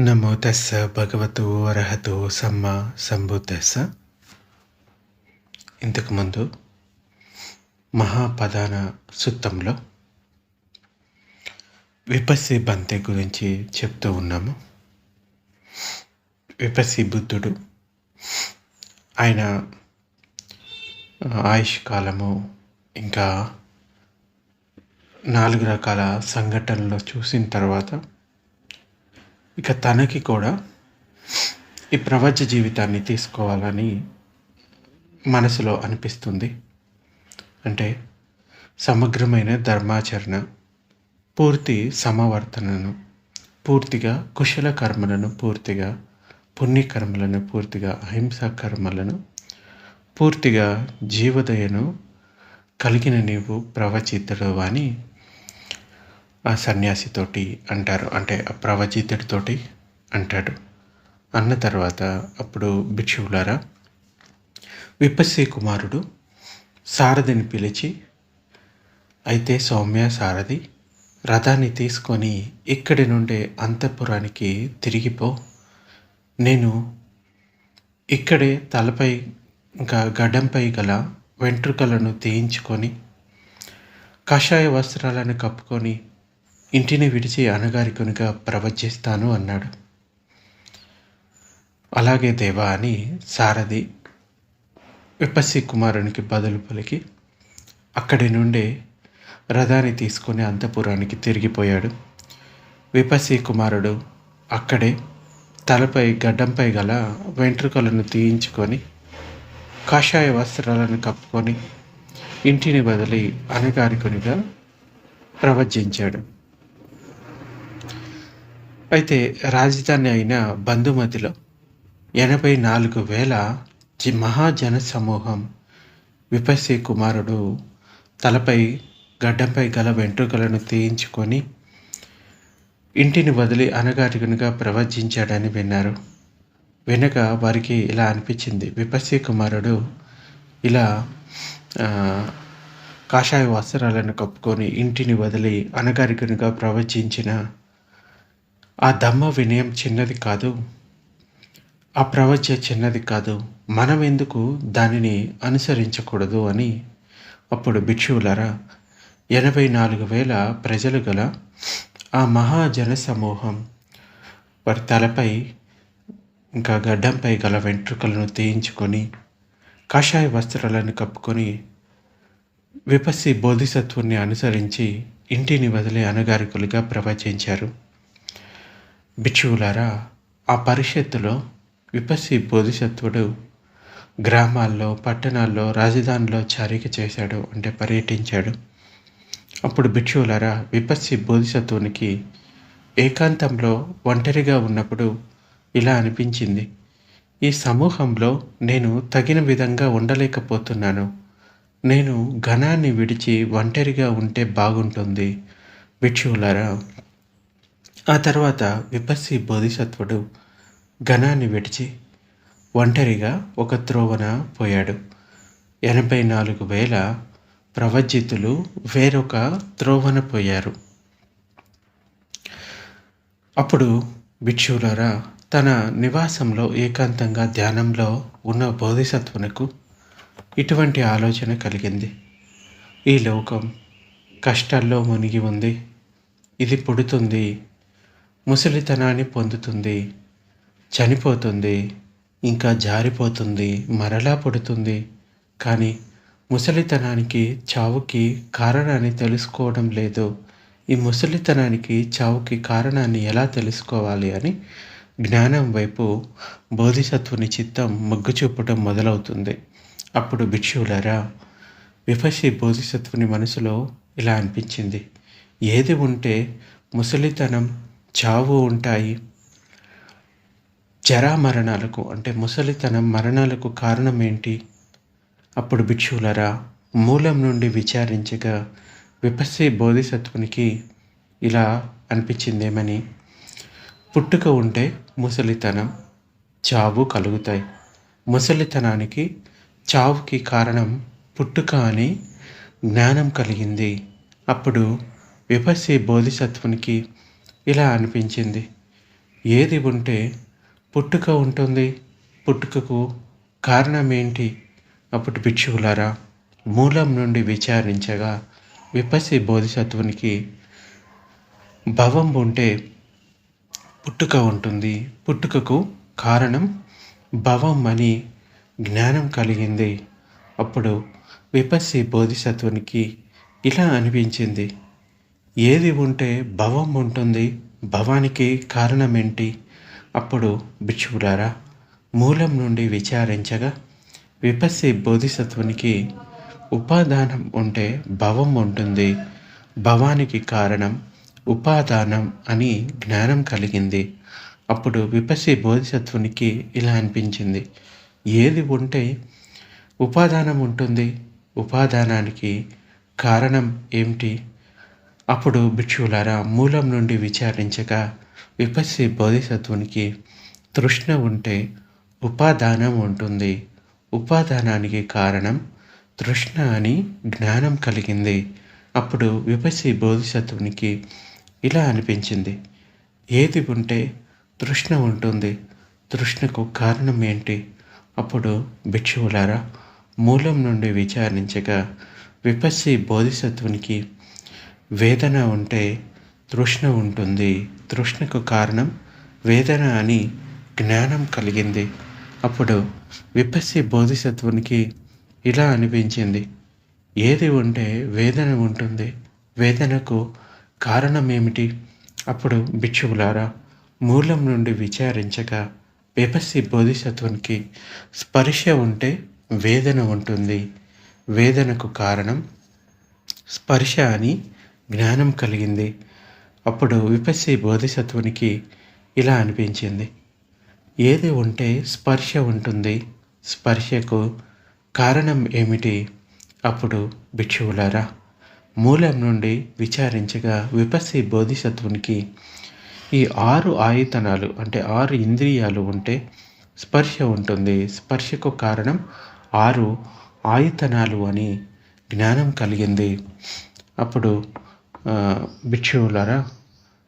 నమో తస్స భగవతు అర్హతు సమ్మ సంబుద్ధస్స ఇంతకుముందు మహాపదాన సుత్తంలో విపస్సి బంతి గురించి చెప్తూ ఉన్నాము. విపస్సి బుద్ధుడు ఆయన ఆయుష్ కాలము ఇంకా నాలుగు రకాల సంఘటనలు చూసిన తర్వాత ఇక తనకి కూడా ఈ ప్రపంచ జీవితాన్ని తీసుకోవాలని మనసులో అనిపిస్తుంది. అంటే సమగ్రమైన ధర్మాచరణ పూర్తి సమవర్తనను పూర్తిగా కుశల కర్మలను పూర్తిగా పుణ్యకర్మలను పూర్తిగా అహింసా కర్మలను పూర్తిగా జీవదయను కలిగిన నీవు ప్రవచితుడు అని ఆ సన్యాసితోటి అంటారు. అంటే ఆ ప్రవచితుడితోటి అంటాడు. అన్న తర్వాత అప్పుడు భిక్షువులారా విపస్సీ కుమారుడు సారథిని పిలిచి అయితే సౌమ్య సారథి రథాన్ని తీసుకొని ఇక్కడి నుండే అంతఃపురానికి తిరిగిపో. నేను ఇక్కడే తలపై ఇంకా గడ్డంపై గల వెంట్రుకలను తీయించుకొని కషాయ వస్త్రాలను కప్పుకొని ఇంటిని విడిచి అనగారికునిగా ప్రవచిస్తాను అన్నాడు. అలాగే దేవా అని సారథి విపస్సి కుమారునికి బదులు పలికి అక్కడి నుండే రథాన్ని తీసుకుని అంతపురానికి తిరిగిపోయాడు. విపస్సి కుమారుడు అక్కడే తలపై గడ్డంపై గల వెంట్రుకలను తీయించుకొని కాషాయ వస్త్రాలను కప్పుకొని ఇంటిని వదిలి అనగారికునిగా ప్రవచించాడు. అయితే రాజధాని అయిన బంధుమతిలో ఎనభై నాలుగు వేల జి మహాజన సమూహం విపసి కుమారుడు తలపై గడ్డంపై గల వెంట్రుకలను తీయించుకొని ఇంటిని వదిలి అనగారికునిగా ప్రవచించాడని విన్నారు. వెనుక వారికి ఇలా అనిపించింది. విపస్సి కుమారుడు ఇలా కాషాయ వస్త్రాలను కప్పుకొని ఇంటిని వదిలి అనగారికునిగా ప్రవచించిన ఆ దమ్మ వినయం చిన్నది కాదు ఆ ప్రవచ చిన్నది కాదు. మనం ఎందుకు దానిని అనుసరించకూడదు అని అప్పుడు భిక్షువులరా ఎనభై నాలుగు వేల ప్రజలు గల ఆ మహాజన సమూహం వారి తలపై ఇంకా గడ్డంపై గల వెంట్రుకలను తీయించుకొని కాషాయ వస్త్రాలను కప్పుకొని విపస్సి బోధిసత్వుని అనుసరించి ఇంటిని వదిలే అనగారికులుగా ప్రవచించారు. భిక్షువులారా ఆ పరిషత్తులో విపస్సి బోధిసత్వుడు గ్రామాల్లో పట్టణాల్లో రాజధానిలో చారిక చేశాడు అంటే పర్యటించాడు. అప్పుడు భిక్షువులారా విపస్సి బోధిసత్వునికి ఏకాంతంలో ఒంటరిగా ఉన్నప్పుడు ఇలా అనిపించింది. ఈ సమూహంలో నేను తగిన విధంగా ఉండలేకపోతున్నాను. నేను ఘనాన్ని విడిచి ఒంటరిగా ఉంటే బాగుంటుంది. భిక్షువులారా ఆ తర్వాత విపస్సి బోధిసత్వుడు ఘనాన్ని విడిచి ఒంటరిగా ఒక త్రోవన పోయాడు. ఎనభై నాలుగు వేల ప్రవజితులు వేరొక త్రోవన పోయారు. అప్పుడు భిక్షువులరా తన నివాసంలో ఏకాంతంగా ధ్యానంలో ఉన్న బోధిసత్వునకు ఇటువంటి ఆలోచన కలిగింది. ఈ లోకం కష్టాల్లో మునిగి ఉంది. ఇది పుడుతుంది. ముసలితనాన్ని పొందుతుంది చనిపోతుంది ఇంకా జారిపోతుంది మరలా పుడుతుంది. కానీ ముసలితనానికి చావుకి కారణాన్ని తెలుసుకోవడం లేదు. ఈ ముసలితనానికి చావుకి కారణాన్ని ఎలా తెలుసుకోవాలి అని జ్ఞానం వైపు బోధిసత్వుని చిత్తం మొగ్గు చూపటం మొదలవుతుంది. అప్పుడు భిక్షువులరా విపశి బోధిసత్వుని మనసులో ఇలా అనిపించింది. ఏది ఉంటే ముసలితనం చావు ఉంటాయి. జరామరణాలకు అంటే ముసలితనం మరణాలకు కారణం ఏంటి అప్పుడు భిక్షువులరా మూలం నుండి విచారించగా విపస్సి బోధిసత్వునికి ఇలా అనిపించిందేమని? పుట్టుక ఉంటే ముసలితనం చావు కలుగుతాయి. ముసలితనానికి చావుకి కారణం పుట్టుక అని జ్ఞానం కలిగింది. అప్పుడు విపస్సి బోధిసత్వునికి ఇలా అనిపించింది. ఏది ఉంటే పుట్టుక ఉంటుంది. పుట్టుకకు కారణం ఏంటి అప్పుడు భిక్షువులారా మూలం నుండి విచారించగా విపసి బోధిసత్వునికి భవం ఉంటే పుట్టుక ఉంటుంది. పుట్టుకకు కారణం భవం అని జ్ఞానం కలిగింది. అప్పుడు విపస్సి బోధిసత్వునికి ఇలా అనిపించింది. ఏది ఉంటే భవం ఉంటుంది భవానికి కారణం ఏంటి అప్పుడు భిక్షువులారా మూలం నుండి విచారించగా విపస్సి బోధిసత్వునికి ఉపాదానం ఉంటే భవం ఉంటుంది భవానికి కారణం ఉపాదానం అని జ్ఞానం కలిగింది. అప్పుడు విపస్సి బోధిసత్వునికి ఇలా అనిపించింది. ఏది ఉంటే ఉపాదానం ఉంటుంది ఉపాదానానికి కారణం ఏమిటి? అప్పుడు భిక్షువులారా మూలం నుండి విచారించగా విపస్సి బోధిసత్వునికి తృష్ణ ఉంటే ఉపాదానం ఉంటుంది. ఉపాదానానికి కారణం తృష్ణ అని జ్ఞానం కలిగింది. అప్పుడు విపసి బోధిసత్వునికి ఇలా అనిపించింది. ఏది ఉంటే తృష్ణ ఉంటుంది. తృష్ణకు కారణం ఏంటి? అప్పుడు భిక్షువులారా మూలం నుండి విచారించగా విపస్సి బోధిసత్వునికి వేదన ఉంటే తృష్ణ ఉంటుంది. తృష్ణకు కారణం వేదన అని జ్ఞానం కలిగింది. అప్పుడు విపస్సి బోధిసత్వునికి ఇలా అనిపించింది. ఏది ఉంటే వేదన ఉంటుంది. వేదనకు కారణం ఏమిటి అప్పుడు భిక్షువులారా మూలం నుండి విచారించగా విపస్సి బోధిసత్వునికి స్పర్శ ఉంటే వేదన ఉంటుంది. వేదనకు కారణం స్పర్శ అని జ్ఞానం కలిగింది. అప్పుడు విపస్సి బోధిసత్వునికి ఇలా అనిపించింది. ఏది ఉంటే స్పర్శ ఉంటుంది. స్పర్శకు కారణం ఏమిటి? అప్పుడు భిక్షువులారా మూలం నుండి విచారించగా విపస్సి బోధిసత్వునికి ఈ ఆరు ఆయుధనాలు అంటే ఆరు ఇంద్రియాలు ఉంటే స్పర్శ ఉంటుంది. స్పర్శకు కారణం ఆరు ఆయుధనాలు అని జ్ఞానం కలిగింది. అప్పుడు భిక్షువులారా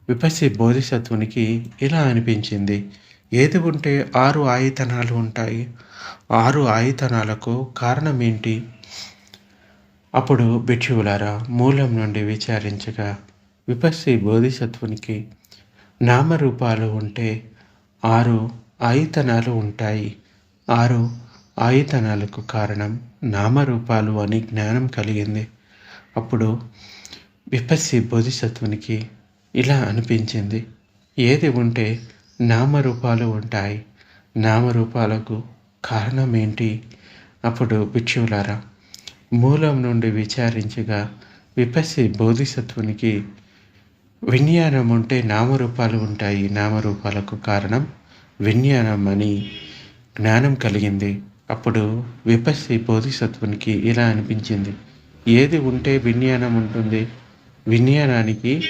విపస్సి బోధిసత్వునికి ఇలా అనిపించింది? ఏది ఉంటే ఆరు ఆయుధనాలు ఉంటాయి. ఆరు ఆయుధనాలకు కారణం ఏంటి అప్పుడు భిక్షువులారా మూలం నుండి విచారించగా విపస్సి బోధిసత్వునికి నామరూపాలు ఉంటే ఆరు ఆయుధనాలు ఉంటాయి. ఆరు ఆయుధనాలకు కారణం నామరూపాలు అని జ్ఞానం కలిగింది. అప్పుడు విపస్సి బోధిసత్వునికి ఇలా అనిపించింది. ఏది ఉంటే నామరూపాలు ఉంటాయి. నామరూపాలకు కారణం ఏంటి అప్పుడు భిక్షువులారా మూలం నుండి విచారించగా విపస్సి బోధిసత్వునికి విజ్ఞానం ఉంటే నామరూపాలు ఉంటాయి. నామరూపాలకు కారణం విజ్ఞానం అని జ్ఞానం కలిగింది. అప్పుడు విపస్సి బోధిసత్వునికి ఇలా అనిపించింది. ఏది ఉంటే విజ్ఞానం ఉంటుంది? విజ్ఞానానికి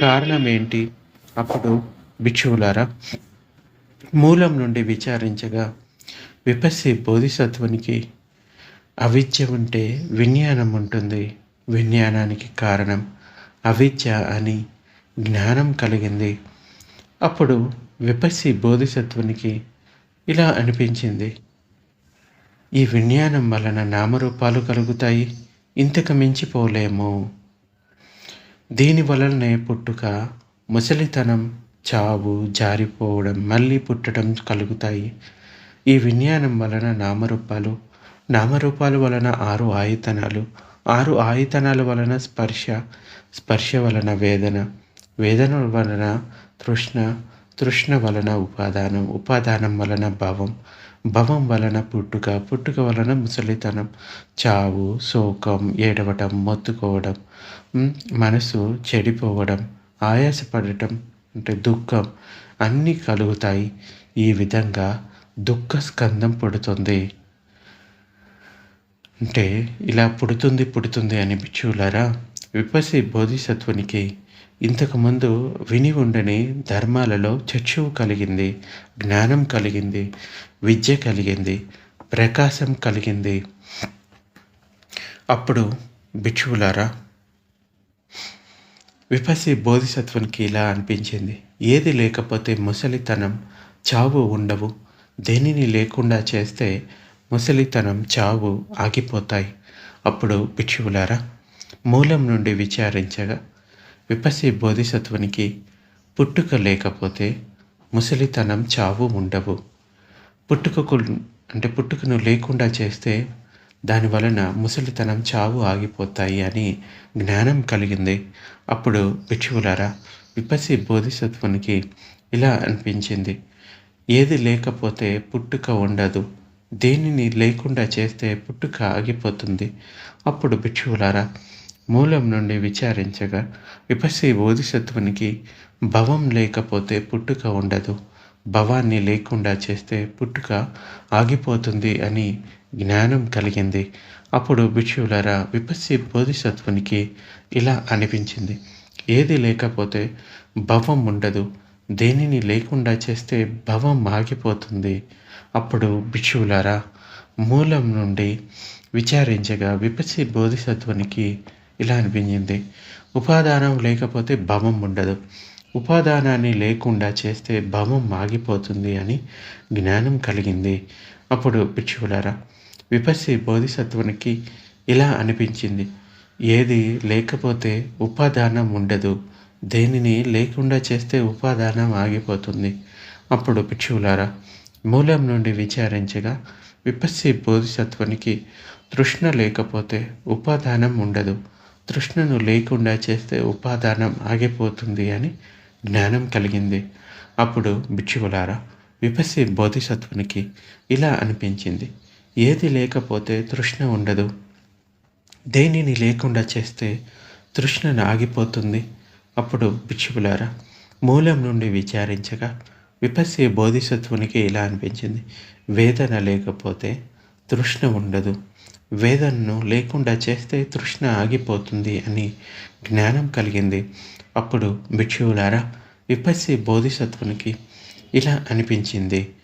కారణం ఏంటి అప్పుడు భిక్షువులారా మూలం నుండి విచారించగా విపస్సి బోధిసత్వునికి అవిద్య ఉంటే విజ్ఞానం ఉంటుంది. విజ్ఞానానికి కారణం అవిద్య అని జ్ఞానం కలిగింది. అప్పుడు విపస్సి బోధిసత్వునికి ఇలా అనిపించింది. ఈ విజ్ఞానం వలన నామరూపాలు కలుగుతాయి. ఇంతకు మించిపోలేము దీని వలనే పుట్టుక ముసలితనం చావు జారిపోవడం మళ్ళీ పుట్టడం కలుగుతాయి. ఈ విజ్ఞానం వలన నామరూపాలు నామరూపాల వలన ఆరు ఆయతనాలు ఆరు ఆయతనాల వలన స్పర్శ స్పర్శ వలన వేదన వేదన వలన తృష్ణ తృష్ణ వలన ఉపాదానం ఉపాదానం వలన భవం భవం వలన పుట్టుక పుట్టుక వలన ముసలితనం చావు శోకం ఏడవటం మొత్తుకోవడం మనసు చెడిపోవడం ఆయాసపడటం అంటే దుఃఖం అన్నీ కలుగుతాయి. ఈ విధంగా దుఃఖ స్కందం పుడుతుంది. అంటే ఇలా పుడుతుంది పుడుతుంది అని బిచ్చులారా విపసి బోధిసత్వునికి ఇంతకుముందు విని ఉండని ధర్మాలలో చక్షువు కలిగింది జ్ఞానం కలిగింది విద్య కలిగింది ప్రకాశం కలిగింది. అప్పుడు భిక్షువులారా విపసి బోధిసత్వానికి ఇలా అనిపించింది. ఏది లేకపోతే ముసలితనం చావు ఉండవు. దేనిని లేకుండా చేస్తే ముసలితనం చావు ఆగిపోతాయి. అప్పుడు భిక్షువులారా మూలం నుండి విచారించగా విపసి బోధిసత్వునికి పుట్టుక లేకపోతే ముసలితనం చావు ఉండవు. పుట్టుకకు అంటే పుట్టుకను లేకుండా చేస్తే దాని వలన ముసలితనం చావు ఆగిపోతాయి అని జ్ఞానం కలిగింది. అప్పుడు భిక్షువులారా విపసి బోధిసత్వునికి ఇలా అనిపించింది. ఏది లేకపోతే పుట్టుక ఉండదు. దేనిని లేకుండా చేస్తే పుట్టుక ఆగిపోతుంది. అప్పుడు భిక్షువులారా మూలం నుండి విచారించగా విపసి బోధిసత్వునికి భవం లేకపోతే పుట్టుక ఉండదు. భవాన్ని లేకుండా చేస్తే పుట్టుక ఆగిపోతుంది అని జ్ఞానం కలిగింది. అప్పుడు భిక్షువులారా విపస్సి బోధిసత్వునికి ఇలా అనిపించింది. ఏది లేకపోతే భవం ఉండదు. దేనిని లేకుండా చేస్తే భవం ఆగిపోతుంది. అప్పుడు భిక్షువులారా మూలం నుండి విచారించగా విపసి బోధిసత్వునికి ఇలా అనిపించింది. ఉపాదానం లేకపోతే భవం ఉండదు. ఉపాదానాన్ని లేకుండా చేస్తే భవం ఆగిపోతుంది అని జ్ఞానం కలిగింది. అప్పుడు భిక్షువులారా విపస్సి బోధిసత్వునికి ఇలా అనిపించింది. ఏది లేకపోతే ఉపాదానం ఉండదు. దేనిని లేకుండా చేస్తే ఉపాదానం ఆగిపోతుంది. అప్పుడు భిక్షువులారా మూలం నుండి విచారించగా విపస్సి బోధిసత్వునికి తృష్ణ లేకపోతే ఉపాదానం ఉండదు. తృష్ణను లేకుండా చేస్తే ఉపాదానం ఆగిపోతుంది అని జ్ఞానం కలిగింది. అప్పుడు భిక్షువులారా విపస్సి బోధిసత్వునికి ఇలా అనిపించింది. ఏది లేకపోతే తృష్ణ ఉండదు. దేనిని లేకుండా చేస్తే తృష్ణను ఆగిపోతుంది అప్పుడు భిక్షువులారా మూలం నుండి విచారించగా విపస్సి బోధిసత్వునికి ఇలా అనిపించింది. వేదన లేకపోతే తృష్ణ ఉండదు. వేదనను లేకుండా చేస్తే తృష్ణ ఆగిపోతుంది అని జ్ఞానం కలిగింది. అప్పుడు భిక్షువులారా విపస్సి బోధిసత్వునికి ఇలా అనిపించింది.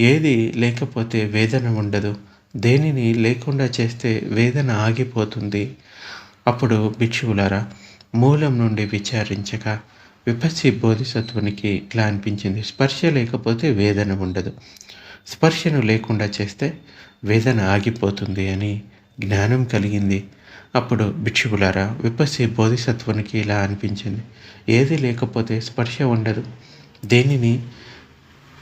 ఏది లేకపోతే వేదన ఉండదు. దేనిని లేకుండా చేస్తే వేదన ఆగిపోతుంది? అప్పుడు భిక్షువులారా మూలం నుండి విచారించగా విపస్సి బోధిసత్వునికి ఇలా అనిపించింది. స్పర్శ లేకపోతే వేదన ఉండదు. స్పర్శను లేకుండా చేస్తే వేదన ఆగిపోతుంది అని జ్ఞానం కలిగింది. అప్పుడు భిక్షువులారా విపస్సి బోధిసత్వునికి ఇలా అనిపించింది. ఏది లేకపోతే స్పర్శ ఉండదు. దేనిని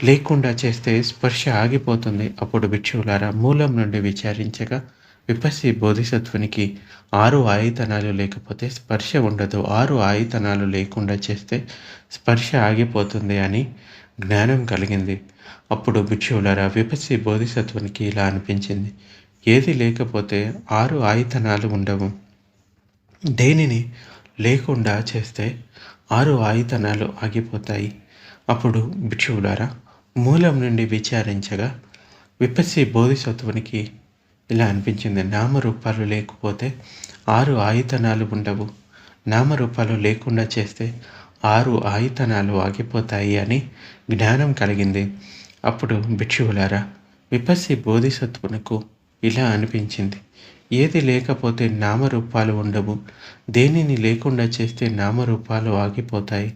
లేకుండా చేస్తే స్పర్శ ఆగిపోతుంది. అప్పుడు భిక్షువులారా మూలం నుండి విచారించగా విపస్సి బోధిసత్వునికి ఆరు ఆయుధనాలు లేకపోతే స్పర్శ ఉండదు. ఆరు ఆయుధనాలు లేకుండా చేస్తే స్పర్శ ఆగిపోతుంది అని జ్ఞానం కలిగింది. అప్పుడు భిక్షువులారా విపస్సి బోధిసత్వునికి ఇలా అనిపించింది. ఏది లేకపోతే ఆరు ఆయుధనాలు ఉండవు. దేనిని లేకుండా చేస్తే ఆరు ఆయుధనాలు ఆగిపోతాయి? అప్పుడు భిక్షువులారా మూలం నుండి విచారించగా విపస్సి బోధిసత్వునికి ఇలా అనిపించింది. నామరూపాలు లేకపోతే ఆరు ఆయుధనాలు ఉండవు. నామరూపాలు లేకుండా చేస్తే ఆరు ఆయుధనాలు ఆగిపోతాయి అని జ్ఞానం కలిగింది. అప్పుడు భిక్షువులారా విపస్సి బోధిసత్వునకు ఇలా అనిపించింది. ఏది లేకపోతే నామరూపాలు ఉండవు. దేనిని లేకుండా చేస్తే నామరూపాలు ఆగిపోతాయి.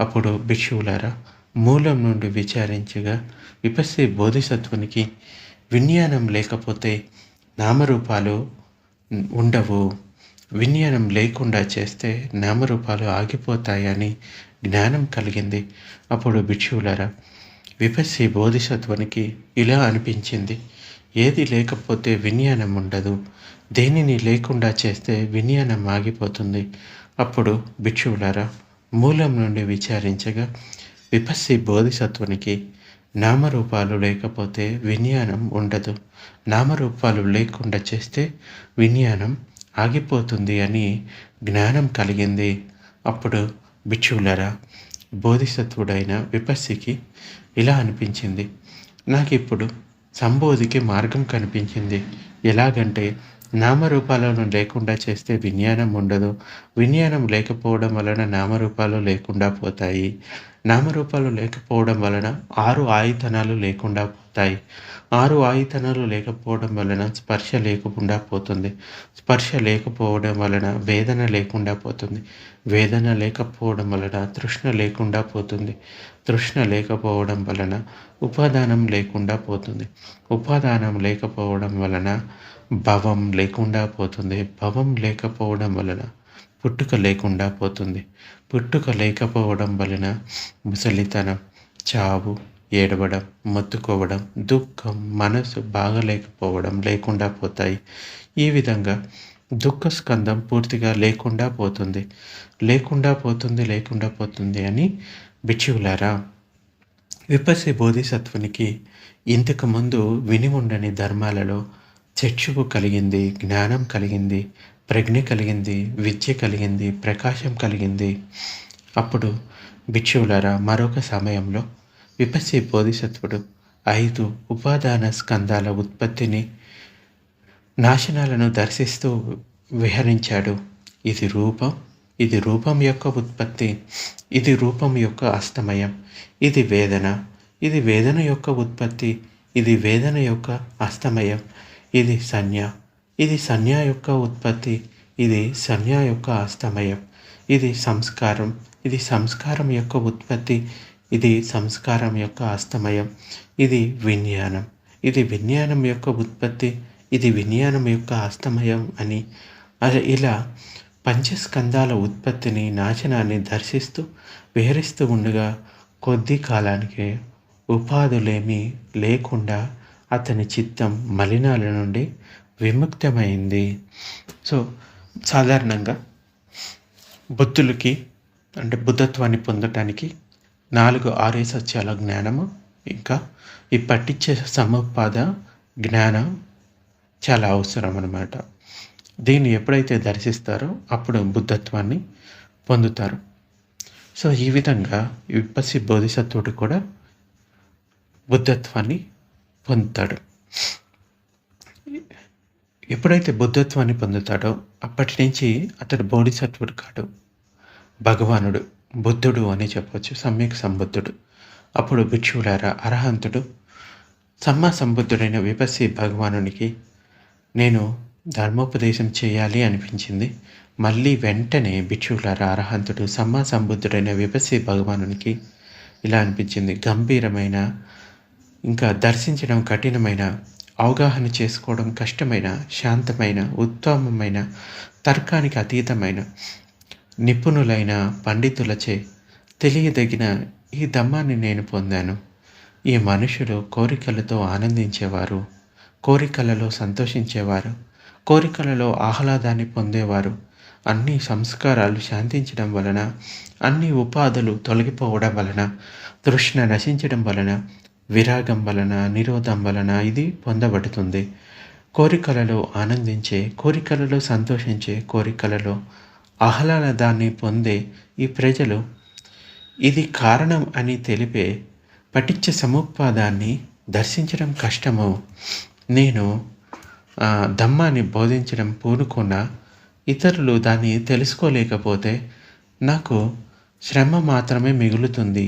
అప్పుడు భిక్షువులారా మూలం నుండి విచారించగా విపస్సే బోధిసత్వునికి విజ్ఞానం లేకపోతే నామరూపాలు ఉండవు. విజ్ఞానం లేకుండా చేస్తే నామరూపాలు ఆగిపోతాయని జ్ఞానం కలిగింది. అప్పుడు భిక్షువులరా విపస్సి బోధిసత్వానికి ఇలా అనిపించింది. ఏది లేకపోతే విజ్ఞానం ఉండదు. దేనిని లేకుండా చేస్తే విజ్ఞానం ఆగిపోతుంది. అప్పుడు భిక్షువులరా మూలం నుండి విచారించగా విపస్సి బోధిసత్వునికి నామరూపాలు లేకపోతే విజ్ఞానం ఉండదు. నామరూపాలు లేకుండా చేస్తే విజ్ఞానం ఆగిపోతుంది అని జ్ఞానం కలిగింది. అప్పుడు భిక్షువులరా బోధిసత్వుడైన విపస్సికి ఇలా అనిపించింది. నాకు ఇప్పుడు సంబోధికి మార్గం కనిపించింది. ఎలాగంటే నామరూపాలను లేకుండా చేస్తే విజ్ఞానం ఉండదు. విజ్ఞానం లేకపోవడం వలన నామరూపాలు లేకుండా పోతాయి. నామరూపాలు లేకపోవడం వలన ఆరు ఆయుధనాలు లేకుండా పోతాయి. ఆరు ఆయుధనాలు లేకపోవడం వలన స్పర్శ లేకుండా పోతుంది. స్పర్శ లేకపోవడం వలన వేదన లేకుండా పోతుంది. వేదన లేకపోవడం వలన తృష్ణ లేకుండా పోతుంది. తృష్ణ లేకపోవడం వలన ఉపాదానం లేకుండా పోతుంది. ఉపాదానం లేకపోవడం వలన భవం లేకుండా పోతుంది. భవం లేకపోవడం వలన పుట్టుక లేకుండా పోతుంది. పుట్టుక లేకపోవడం వలన ముసలితనం చావు ఏడవడం మొత్తుకోవడం దుఃఖం మనసు బాగలేకపోవడం లేకుండా పోతాయి. ఈ విధంగా దుఃఖ స్కందం పూర్తిగా లేకుండా పోతుంది. లేకుండా పోతుంది లేకుండా పోతుంది అని బిచ్చువులారా విపస్సి బోధిసత్వునికి ఇంతకు ముందు విని ఉండని ధర్మాలలో చక్షువు కలిగింది జ్ఞానం కలిగింది ప్రజ్ఞ కలిగింది విద్య కలిగింది ప్రకాశం కలిగింది. అప్పుడు భిక్షువులరా మరొక సమయంలో విపస్సి బోధిసత్వుడు ఐదు ఉపాదాన స్కందాల ఉత్పత్తిని నాశనాలను దర్శిస్తూ విహరించాడు. ఇది రూపం ఇది రూపం యొక్క ఉత్పత్తి ఇది రూపం యొక్క అస్తమయం ఇది వేదన ఇది వేదన యొక్క ఉత్పత్తి ఇది వేదన యొక్క అస్తమయం. ఇది సంజ్ఞ. ఇది సంజ్ఞ యొక్క ఉత్పత్తి. ఇది సంజ్ఞ యొక్క అస్తమయం. ఇది సంస్కారం. ఇది సంస్కారం యొక్క ఉత్పత్తి. ఇది సంస్కారం యొక్క అస్తమయం. ఇది విజ్ఞానం. ఇది విజ్ఞానం యొక్క ఉత్పత్తి. ఇది విజ్ఞానం యొక్క అస్తమయం అని. అది ఇలా పంచస్కందాల ఉత్పత్తిని నాశనాన్ని దర్శిస్తూ విహరిస్తూ ఉండగా కొద్ది కాలానికి ఉపాధులేమీ లేకుండా అతని చిత్తం మలినాల నుండి విముక్తమైంది. సో సాధారణంగా బుద్ధులకి అంటే బుద్ధత్వాన్ని పొందటానికి నాలుగు ఆరే సత్యాల జ్ఞానము ఇంకా ఈ పట్టించే సముపాద జ్ఞానం చాలా అవసరం అన్నమాట. దీన్ని ఎప్పుడైతే దర్శిస్తారో అప్పుడు బుద్ధత్వాన్ని పొందుతారు. సో ఈ విధంగా విపస్సి బోధిసత్వుడు కూడా బుద్ధత్వాన్ని పొందుతాడు. ఎప్పుడైతే బుద్ధత్వాన్ని పొందుతాడో అప్పటి నుంచి అతడు బోడిసత్వుడు కాడు. భగవానుడు బుద్ధుడు అని చెప్పవచ్చు సమ్యక్ సంబుద్ధుడు. అప్పుడు భిక్షువులారా అర్హంతుడు సమ్మా సంబుద్ధుడైన విపస్సి భగవానునికి నేను ధర్మోపదేశం చేయాలి అనిపించింది. మళ్ళీ వెంటనే భిక్షువులారా అర్హంతుడు సమ్మా సంబుద్ధుడైన విపస్సి భగవానునికి ఇలా అనిపించింది. గంభీరమైన ఇంకా దర్శించడం కఠినమైన అవగాహన చేసుకోవడం కష్టమైన శాంతమైన ఉత్తమమైన తర్కానికి అతీతమైన నిపుణులైన పండితులచే తెలియదగిన ఈ దమ్మాన్ని నేను పొందాను. ఈ మనుషులు కోరికలతో ఆనందించేవారు కోరికలలో సంతోషించేవారు కోరికలలో ఆహ్లాదాన్ని పొందేవారు. అన్ని సంస్కారాలు శాంతించడం వలన అన్ని ఉపాధులు తొలగిపోవడం వలన తృష్ణ నశించడం వలన విరాగం వలన నిరోధం వలన ఇది పొందబడుతుంది. కోరికలలో ఆనందించే కోరికలలో సంతోషించే కోరికలలో ఆహ్లాదాన్ని పొందే ఈ ప్రజలు ఇది కారణం అని తెలిపే పటిచ్చ సముపాదాన్ని దర్శించడం కష్టము. నేను దమ్మాన్ని బోధించడం పూనుకున్న ఇతరులు దాన్ని తెలుసుకోలేకపోతే నాకు శ్రమ మాత్రమే మిగులుతుంది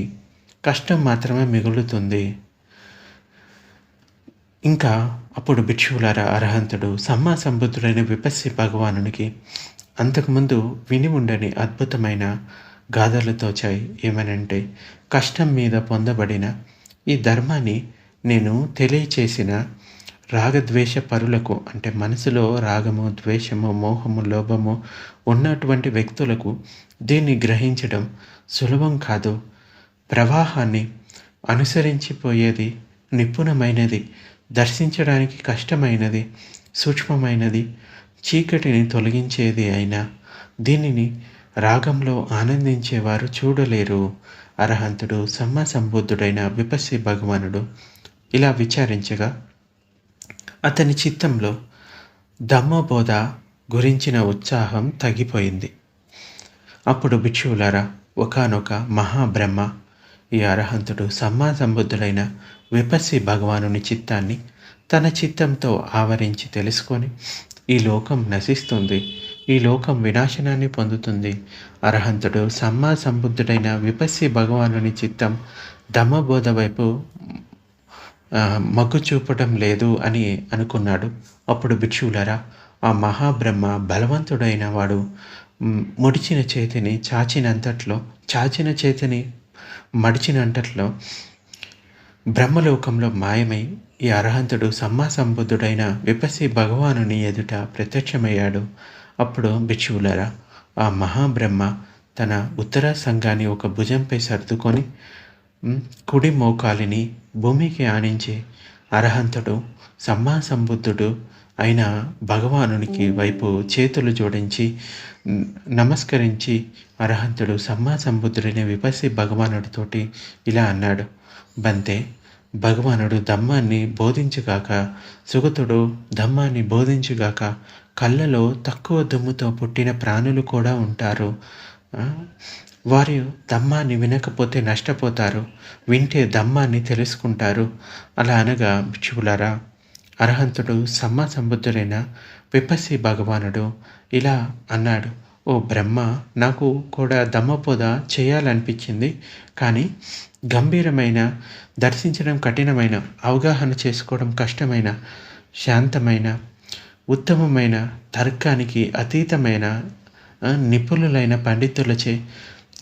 కష్టం మాత్రమే మిగులుతుంది. ఇంకా అప్పుడు భిక్షువులార అర్హంతుడు సమ్మా సంబుద్ధుడైన విపస్సి భగవానునికి అంతకుముందు విని ఉండని అద్భుతమైన గాథలు తోచాయి ఏమనంటే కష్టం మీద పొందబడిన ఈ ధర్మాన్ని నేను తెలియచేసిన రాగద్వేష పరులకు అంటే మనసులో రాగము ద్వేషము మోహము లోభము ఉన్నటువంటి వ్యక్తులకు దీన్ని గ్రహించడం సులభం కాదు. ప్రవాహాన్ని అనుసరించిపోయేది నిపుణమైనది దర్శించడానికి కష్టమైనది సూక్ష్మమైనది చీకటిని తొలగించేది అయినా దీనిని రాగంలో ఆనందించేవారు చూడలేరు. అర్హంతుడు సమ్మ సంబుద్ధుడైన విపస్సి భగవానుడు ఇలా విచారించగా అతని చిత్తంలో ధమ్మబోధ గురించిన ఉత్సాహం తగ్గిపోయింది. అప్పుడు భిక్షువులారా ఒకనొక మహాబ్రహ్మ ఈ అర్హంతుడు సమ్మా సంబుద్ధుడైన విపస్సి భగవానుని చిత్తాన్ని తన చిత్తంతో ఆవరించి తెలుసుకొని ఈ లోకం నశిస్తుంది ఈ లోకం వినాశనాన్ని పొందుతుంది. అర్హంతుడు సమ్మా సంబుద్ధుడైన విపస్సి భగవానుని చిత్తం ధమ్మబోధ వైపు మగ్గు చూపటం లేదు అని అనుకున్నాడు. అప్పుడు భిక్షువులరా ఆ మహాబ్రహ్మ బలవంతుడైన వాడు ముడిచిన చేతిని చాచినంతట్లో చాచిన చేతిని మడిచినంతట్లో బ్రహ్మలోకంలో మాయమై ఈ అర్హంతుడు సమ్మాసంబుద్ధుడైన విపసి భగవానుని ఎదుట ప్రత్యక్షమయ్యాడు. అప్పుడు భిక్షువులరా ఆ మహాబ్రహ్మ తన ఉత్తర సంఘాన్ని ఒక భుజంపై సర్దుకొని కుడి మోకాలిని భూమికి ఆనించి అర్హంతుడు సమ్మాసంబుద్ధుడు అయిన భగవానునికి వైపు చేతులు జోడించి నమస్కరించి అర్హంతుడు సమ్మాసంబుద్ధుడైన విపసి భగవానుడితోటి ఇలా అన్నాడు. బంతే భగవానుడు ధమ్మాన్ని బోధించుగాక సుగతుడు ధమ్మాన్ని బోధించుగాక కళ్ళలో తక్కువ దుమ్ముతో పుట్టిన ప్రాణులు కూడా ఉంటారు. వారు ధమ్మాన్ని వినకపోతే నష్టపోతారు. వింటే ధమ్మాన్ని తెలుసుకుంటారు. అలా అనగా భిక్షువులారా అర్హంతుడు సమ్మ సంబుద్ధుడైన విపస్సి భగవానుడు ఇలా అన్నాడు ఓ బ్రహ్మ నాకు కూడా దమ్మపోద చేయాలనిపించింది. కానీ గంభీరమైన దర్శించడం కఠినమైన అవగాహన చేసుకోవడం కష్టమైన శాంతమైన ఉత్తమమైన తర్కానికి అతీతమైన నిపుణులైన పండితులచే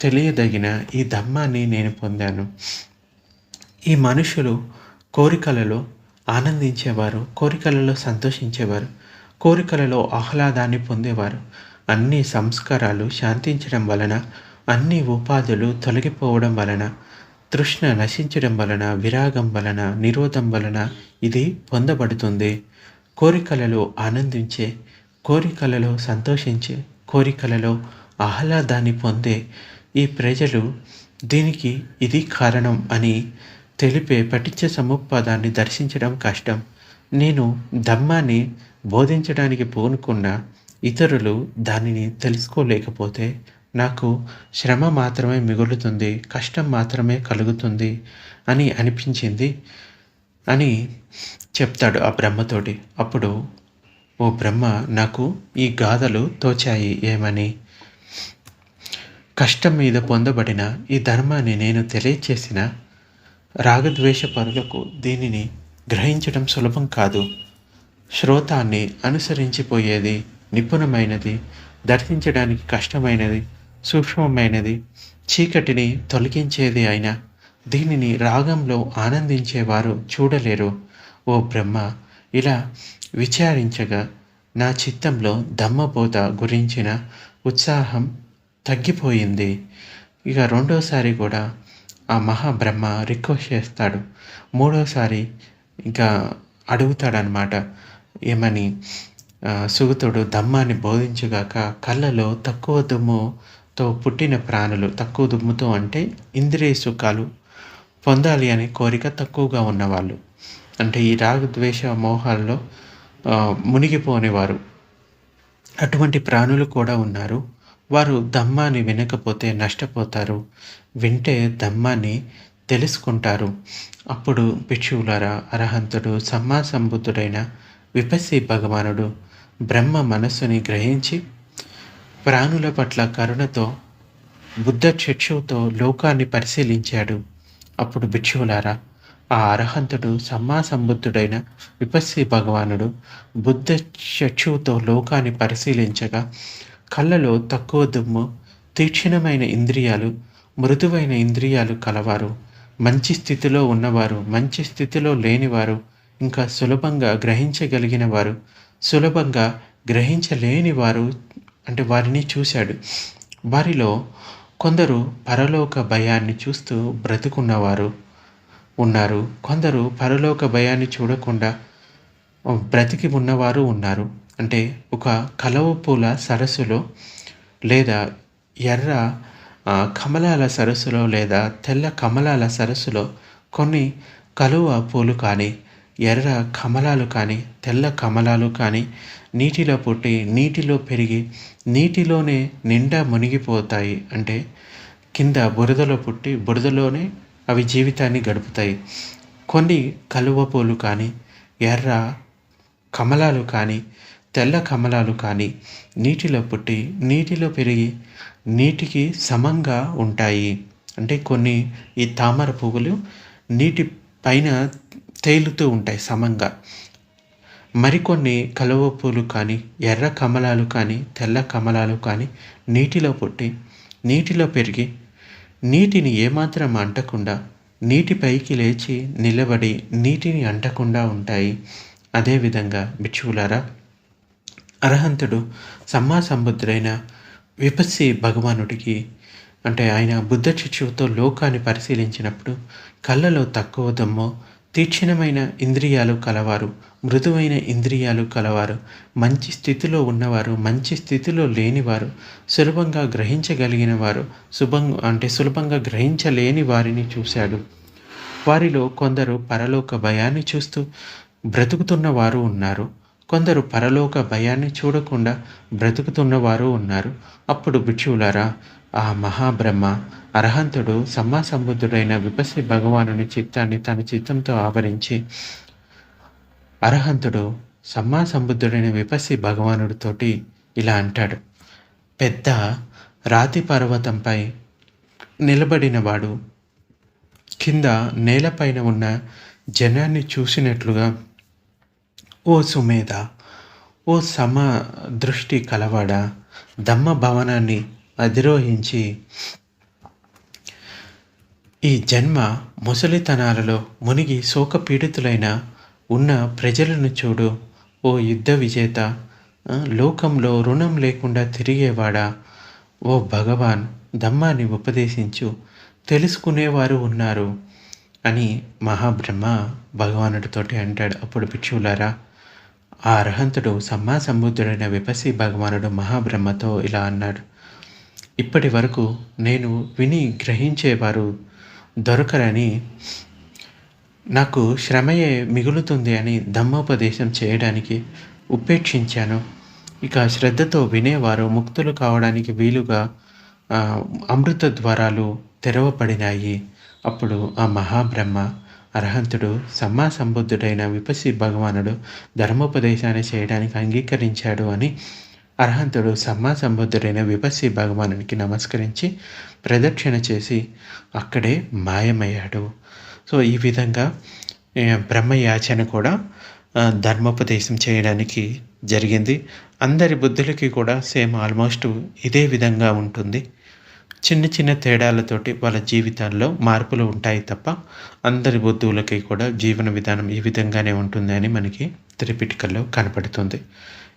తెలియదగిన ఈ ధమ్మాన్ని నేను పొందాను. ఈ మనుషులు కోరికలలో ఆనందించేవారు కోరికలలో సంతోషించేవారు కోరికలలో ఆహ్లాదాన్ని పొందేవారు. అన్ని సంస్కారాలు శాంతించడం వలన అన్ని ఉపాధులు తొలగిపోవడం వలన తృష్ణ నశించడం వలన విరాగం వలన నిరోధం వలన ఇది పొందబడుతుంది. కోరికలలో ఆనందించే కోరికలలో సంతోషించే కోరికలలో ఆహ్లాదాన్ని పొందే ఈ ప్రజలు దీనికి ఇది కారణం అని తెలిపే పటిచ్చ సముపాదాన్ని దర్శించడం కష్టం. నేను ధమ్మాన్ని బోధించడానికి పూనుకున్న ఇతరులు దానిని తెలుసుకోలేకపోతే నాకు శ్రమ మాత్రమే మిగులుతుంది కష్టం మాత్రమే కలుగుతుంది అని అనిపించింది అని చెప్తాడు ఆ బ్రహ్మతోటి. అప్పుడు ఓ బ్రహ్మ నాకు ఈ గాథలు తోచాయి ఏమని? కష్టం మీద పొందబడిన ఈ ధర్మాన్ని నేను తెలియచేసిన రాగద్వేష పరులకు దీనిని గ్రహించడం సులభం కాదు. శ్రోతాన్ని అనుసరించిపోయేది నిపుణమైనది దర్శించడానికి కష్టమైనది సూక్ష్మమైనది. చీకటిని తొలగించేది అయినా దీనిని రాగంలో ఆనందించేవారు చూడలేరు. ఓ బ్రహ్మ ఇలా విచారించగా నా చిత్తంలో దమ్మబోత గురించిన ఉత్సాహం తగ్గిపోయింది. ఇక రెండోసారి కూడా ఆ మహాబ్రహ్మ రిక్వెస్ట్ చేస్తాడు. మూడోసారి ఇంకా అడుగుతాడనమాట ఏమని? సుగతుడు దమ్మాన్ని బోధించగాక కళ్ళలో తక్కువ దుమ్ము తో పుట్టిన ప్రాణులు తక్కువ దుమ్ముతో అంటే ఇంద్రియ సుఖాలు పొందాలి అనే కోరిక తక్కువగా ఉన్నవాళ్ళు. అంటే ఈ రాగద్వేష మోహాల్లో మునిగిపోనేవారు. అటువంటి ప్రాణులు కూడా ఉన్నారు. వారు దమ్మాన్ని వినకపోతే నష్టపోతారు. వింటే దమ్మాన్ని తెలుసుకుంటారు. అప్పుడు భిక్షువులారా అరహంతుడు సమ్మాసంబుద్ధుడైన విపస్సి భగవానుడు బ్రహ్మ మనస్సుని గ్రహించి ప్రాణుల పట్ల కరుణతో బుద్ధ చక్షువుతో లోకాన్ని పరిశీలించాడు. అప్పుడు భిక్షువులారా ఆ అర్హంతుడు సమ్మాసంబుద్ధుడైన విపస్సి భగవానుడు బుద్ధ చక్షువుతో లోకాన్ని పరిశీలించగా కళ్ళలో తక్కువ దుమ్ము తీక్షణమైన ఇంద్రియాలు మృదువైన ఇంద్రియాలు కలవారు. మంచి స్థితిలో ఉన్నవారు మంచి స్థితిలో లేనివారు ఇంకా సులభంగా గ్రహించగలిగిన వారు సులభంగా గ్రహించలేని వారు అంటే వారిని చూశాడు. వారిలో కొందరు పరలోక భయాన్ని చూస్తూ బ్రతుకున్నవారు ఉన్నారు. కొందరు పరలోక భయాన్ని చూడకుండా బ్రతికి ఉన్నవారు ఉన్నారు. అంటే ఒక కలవ పూల సరస్సులో లేదా ఎర్ర కమలాల సరస్సులో లేదా తెల్ల కమలాల సరస్సులో కొన్ని కలువ పూలు కానీ ఎర్ర కమలాలు కానీ తెల్ల కమలాలు కానీ నీటిలో పుట్టి నీటిలో పెరిగి నీటిలోనే నిండా మునిగిపోతాయి అంటే కింద బురదలో పుట్టి బురదలోనే అవి జీవితాన్ని గడుపుతాయి. కొన్ని కలువ పూలు కానీ ఎర్ర కమలాలు కానీ తెల్ల కమలాలు కానీ నీటిలో పుట్టి నీటిలో పెరిగి నీటికి సమంగా ఉంటాయి. అంటే కొన్ని ఈ తామర పువ్వులు నీటి పైన తేలుతూ ఉంటాయి సమంగా. మరికొన్ని కలువ పూలు కానీ ఎర్ర కమలాలు కానీ తెల్ల కమలాలు కానీ నీటిలో పుట్టి నీటిలో పెరిగి నీటిని ఏమాత్రం అంటకుండా నీటిపైకి లేచి నిలబడి నీటిని అంటకుండా ఉంటాయి. అదేవిధంగా బిక్షువులారా అర్హంతుడు సమ్మా సంబుద్ధుడైన విపస్సి భగవానుడికి అంటే ఆయన బుద్ధ శిక్షువుతో లోకాన్ని పరిశీలించినప్పుడు కళ్ళలో తక్కువ దమ్మో తీక్షణమైన ఇంద్రియాలు కలవారు మృదువైన ఇంద్రియాలు కలవారు మంచి స్థితిలో ఉన్నవారు మంచి స్థితిలో లేనివారు సులభంగా గ్రహించగలిగిన వారు సుభం అంటే సులభంగా గ్రహించలేని వారిని చూశాడు. వారిలో కొందరు పరలోక భయాన్ని చూస్తూ బ్రతుకుతున్న వారు ఉన్నారు. కొందరు పరలోక భయాన్ని చూడకుండా బ్రతుకుతున్నవారు ఉన్నారు. అప్పుడు భిక్షువులారా ఆ మహాబ్రహ్మ అర్హంతుడు సమ్మాసంబుద్ధుడైన విపసి భగవానుని చిత్తాన్ని తన చిత్తంతో ఆవరించి అర్హంతుడు సమ్మాసంబుద్ధుడైన విపసి భగవానుడితోటి ఇలా అంటాడు. పెద్ద రాతి పర్వతంపై నిలబడినవాడు కింద నేలపైన ఉన్న జనాన్ని చూసినట్లుగా ఓ సుమేధ ఓ సమ దృష్టి కలవాడ దమ్మ భవనాన్ని అధిరోహించి ఈ జన్మ ముసలితనాలలో మునిగి శోకపీడితులైన ఉన్న ప్రజలను చూడు. ఓ యుద్ధ విజేత లోకంలో రుణం లేకుండా తిరిగేవాడా? ఓ భగవాన్ దమ్మాన్ని ఉపదేశించు. తెలుసుకునేవారు ఉన్నారు అని మహాబ్రహ్మ భగవానుడితోటి అంటాడు. అప్పుడు భిక్షువులారా ఆ అర్హంతుడు సమ్మా సంబుద్ధుడైన విపసి భగవానుడు మహాబ్రహ్మతో ఇలా అన్నాడు. ఇప్పటి వరకు నేను విని గ్రహించేవారు దొరకరని నాకు శ్రమయే మిగులుతుంది అని ధమ్మోపదేశం చేయడానికి ఉపేక్షించాను. ఇక శ్రద్ధతో వినేవారు ముక్తులు కావడానికి వీలుగా అమృత ద్వారాలు తెరవబడినాయి. అప్పుడు ఆ మహాబ్రహ్మ అర్హంతుడు సమ్మా సంబుద్ధుడైన విపసి భగవానుడు ధర్మోపదేశాన్ని చేయడానికి అంగీకరించాడు అని అర్హంతుడు సమ్మా సంబుద్ధుడైన విపస్సి భగవానునికి నమస్కరించి ప్రదక్షిణ చేసి అక్కడే మాయమయ్యాడు. సో ఈ విధంగా బ్రహ్మయాచన కూడా ధర్మోపదేశం చేయడానికి జరిగింది. అందరి బుద్ధులకి కూడా సేమ్ ఆల్మోస్ట్ ఇదే విధంగా ఉంటుంది. చిన్న చిన్న తేడాలతోటి వాళ్ళ జీవితాల్లో మార్పులు ఉంటాయి తప్ప అందరి బుద్ధువులకి కూడా జీవన విధానం ఈ విధంగానే ఉంటుంది అని మనకి త్రిపిటికల్లో కనపడుతుంది.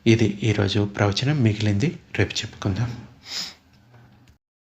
ఇది ఈరోజు ప్రవచనం మిగిలింది. రేపు చెప్పుకుందాం.